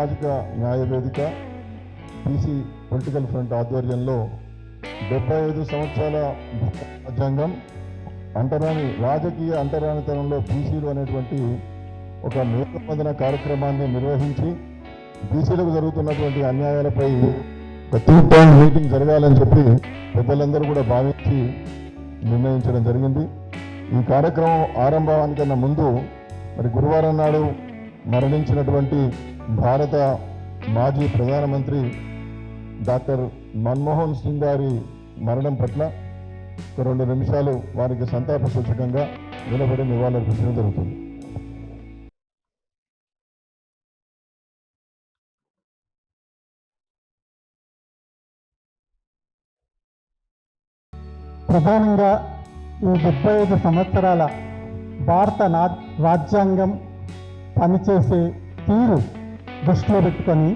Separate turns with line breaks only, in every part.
సామాజిక న్యాయవేదిక BC political front ఆధ్వర్యంలో డెబ్బై ఐదు సంవత్సరాల రాజ్యాంగం అంటరాని రాజకీయ అంటరానితనంలో బీసీలు అనేటువంటి ఒక నిబంధన కార్యక్రమాన్ని నిర్వహించి బీసీలకు జరుగుతున్నటువంటి అన్యాయాలపై ఒక త్రీ పాయింట్ మీటింగ్ జరగాలని చెప్పి పెద్దలందరూ కూడా భావించి నిర్ణయించడం జరిగింది. ఈ కార్యక్రమం ఆరంభానికన్నా ముందు మరి గురువారం నాడు మరణించినటువంటి భారత మాజీ ప్రధానమంత్రి డాక్టర్ మన్మోహన్ సింగ్ గారి మరణం పట్ల రెండు నిమిషాలు వారికి సంతాప సూచకంగా నిలబడి నివాళులర్పించడం జరుగుతుంది.
ప్రధానంగా ఈ ముప్పై ఐదు సంవత్సరాల భారత నా రాజ్యాంగం పనిచేసే తీరు దృష్టిలో పెట్టుకొని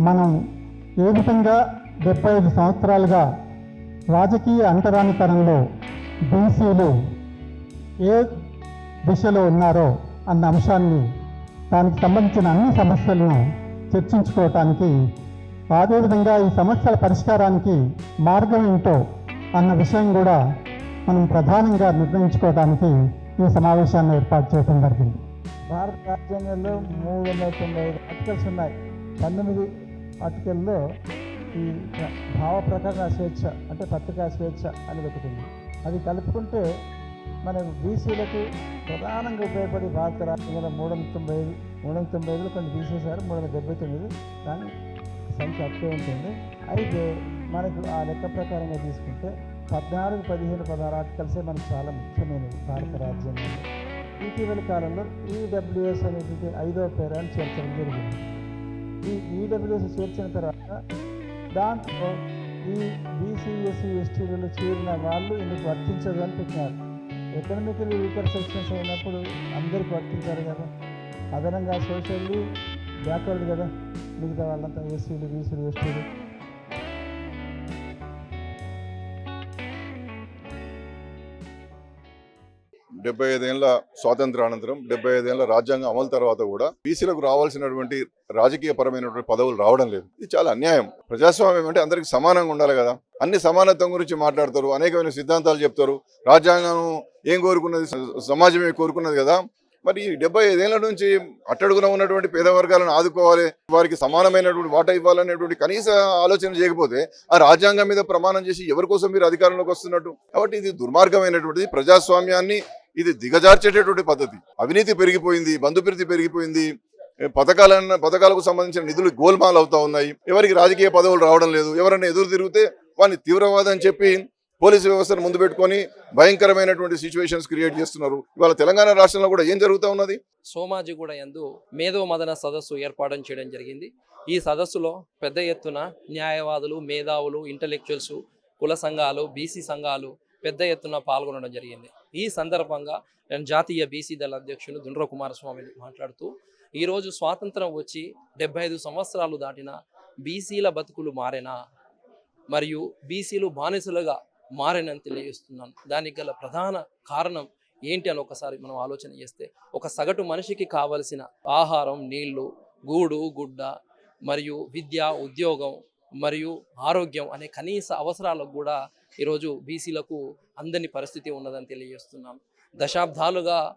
మనం ఏ విధంగా డెబ్బై ఐదు సంవత్సరాలుగా రాజకీయ అంటరానితనంలో బీసీలు ఏ దిశలో ఉన్నారో అన్న అంశాన్ని దానికి సంబంధించిన అన్ని సమస్యలను చర్చించుకోవటానికి అదేవిధంగా ఈ సమస్యల పరిష్కారానికి మార్గం ఏంటో అన్న విషయం కూడా మనం ప్రధానంగా నిర్ణయించుకోవడానికి ఈ సమావేశాన్ని ఏర్పాటు చేయడం జరిగింది.
భారత రాజ్యాంగంలో మూడు వందల తొంభై ఐదు ఆర్టికల్స్ ఉన్నాయి. పంతొమ్మిది ఆర్టికల్లో ఈ భావ ప్రకటన స్వేచ్ఛ అంటే పత్రికా స్వేచ్ఛ అనేది ఒకటి ఉంది అది కలుపుకుంటే మన బీసీలకు ప్రధానంగా ఉపయోగపడి భారత రాజ్యాంగంలో మూడు వందల తొంభై ఐదు మూడు వందల తొంభై ఐదులో కొన్ని తీసేశారు మూడు వందల డెబ్బై తొమ్మిది కానీ సంఖ్య అట్టే ఉంటుంది. అయితే మనకు ఆ లెక్క ప్రకారంగా తీసుకుంటే పద్నాలుగు పదిహేను పదహారు ఆర్టికల్సే మనకు చాలా ముఖ్యమైనవి భారత రాజ్యాంగంలో. ఇటీవల కాలంలో ఈడబ్ల్యూఎస్ అనేటువంటి ఐదవ పేరాన్ని చేర్చడం జరిగింది. ఈ ఈడబ్ల్యూఎస్ చేర్చిన తర్వాత దాంట్లో ఈ బీసీ ఎస్టీలలో చేరిన వాళ్ళు ఇందుకు వర్తించదు అని పెట్టినారు ఎకనామికలీ వీకర్ సెక్షన్స్ అయినప్పుడు అందరికి వర్తించారు కదా. అదనంగా సోషల్లీ బ్యాక్వర్డ్ కదా. మిగతా వాళ్ళంతా ఎస్సీలు బీసీలు ఎస్టీలు
డెబ్బై ఐదేళ్ళ స్వాతంత్రానంతరం డెబ్బై ఐదేళ్ళ రాజ్యాంగం అమలు తర్వాత కూడా బీసీలకు రావాల్సినటువంటి రాజకీయ పరమైనటువంటి పదవులు రావడం లేదు. ఇది చాలా అన్యాయం. ప్రజాస్వామ్యం అంటే అందరికి సమానంగా ఉండాలి కదా. అన్ని సమానత్వం గురించి మాట్లాడతారు అనేకమైన సిద్ధాంతాలు చెప్తారు. రాజ్యాంగం ఏం కోరుకున్నది? సమాజమే కోరుకున్నది కదా? మరి ఈ డెబ్బై ఐదేళ్ళ నుంచి అట్టడుగున ఉన్నటువంటి పేద వర్గాలను ఆదుకోవాలి వారికి సమానమైనటువంటి వాటా ఇవ్వాలనేటువంటి కనీస ఆలోచన చేయకపోతే ఆ రాజ్యాంగం మీద ప్రమాణం చేసి ఎవరి కోసం మీరు అధికారంలోకి వస్తున్నట్టు? కాబట్టి ఇది దుర్మార్గమైనటువంటిది. ప్రజాస్వామ్యాన్ని ఇది దిగజార్చేటటువంటి పద్ధతి. అవినీతి పెరిగిపోయింది బంధుప్రీతి పెరిగిపోయింది పథకాలన్న పథకాలకు సంబంధించిన నిధులు గోల్మాల్ అవుతా ఉన్నాయి. ఎవరికి రాజకీయ పదవులు రావడం లేదు ఎవరైనా ఎదురు తిరిగితే వాడిని తీవ్రవాదం చెప్పి పోలీసు వ్యవస్థను ముందు పెట్టుకొని భయంకరమైనటువంటి సిచ్యువేషన్స్ క్రియేట్ చేస్తున్నారు. ఇవాళ తెలంగాణ రాష్ట్రంలో కూడా ఏం జరుగుతూ ఉన్నది?
సోమాజిగూడ ఎందు మేధో మదన సదస్సు ఏర్పాటు చేయడం జరిగింది. ఈ సదస్సులో పెద్ద ఎత్తున న్యాయవాదులు మేధావులు ఇంటలెక్చువల్స్ కుల సంఘాలు బీసీ సంఘాలు పెద్ద ఎత్తున పాల్గొనడం జరిగింది. ఈ సందర్భంగా నేను జాతీయ బీసీ దళ అధ్యక్షులు దుండ్ర కుమారస్వామి మాట్లాడుతూ ఈరోజు స్వాతంత్రం వచ్చి డెబ్బై ఐదు సంవత్సరాలు దాటిన బీసీల బతుకులు మారేనా? మరియు బీసీలు బానిసలుగా మారేనని తెలియజేస్తున్నాను. దానికి గల ప్రధాన కారణం ఏంటి అని ఒకసారి మనం ఆలోచన చేస్తే ఒక సగటు మనిషికి కావలసిన ఆహారం నీళ్ళు గూడు గుడ్డ మరియు విద్య ఉద్యోగం మరియు ఆరోగ్యం అనే కనీస అవసరాలకు కూడా ఈరోజు బీసీలకు అందని పరిస్థితి ఉన్నదని తెలియజేస్తున్నాం. దశాబ్దాలుగా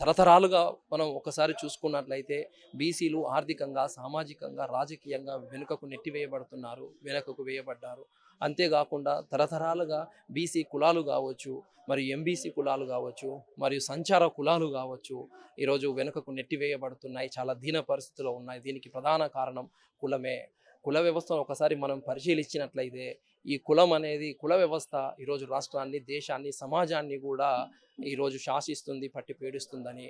తరతరాలుగా మనం ఒకసారి చూసుకున్నట్లయితే బీసీలు ఆర్థికంగా సామాజికంగా రాజకీయంగా వెనుకకు నెట్టివేయబడుతున్నారు వెనుకకు వేయబడ్డారు. అంతేకాకుండా తరతరాలుగా బీసీ కులాలు కావచ్చు మరియు ఎంబీసీ కులాలు కావచ్చు మరియు సంచార కులాలు కావచ్చు ఈరోజు వెనుకకు నెట్టివేయబడుతున్నాయి. చాలా దీన పరిస్థితిలో ఉన్నాయి. దీనికి ప్రధాన కారణం కులమే. కుల వ్యవస్థను ఒకసారి మనం పరిశీలించినట్లయితే ఈ కులం అనేది కుల వ్యవస్థ ఈరోజు రాష్ట్రాన్ని దేశాన్ని సమాజాన్ని కూడా ఈరోజు శాసిస్తుంది పట్టి పీడిస్తుందని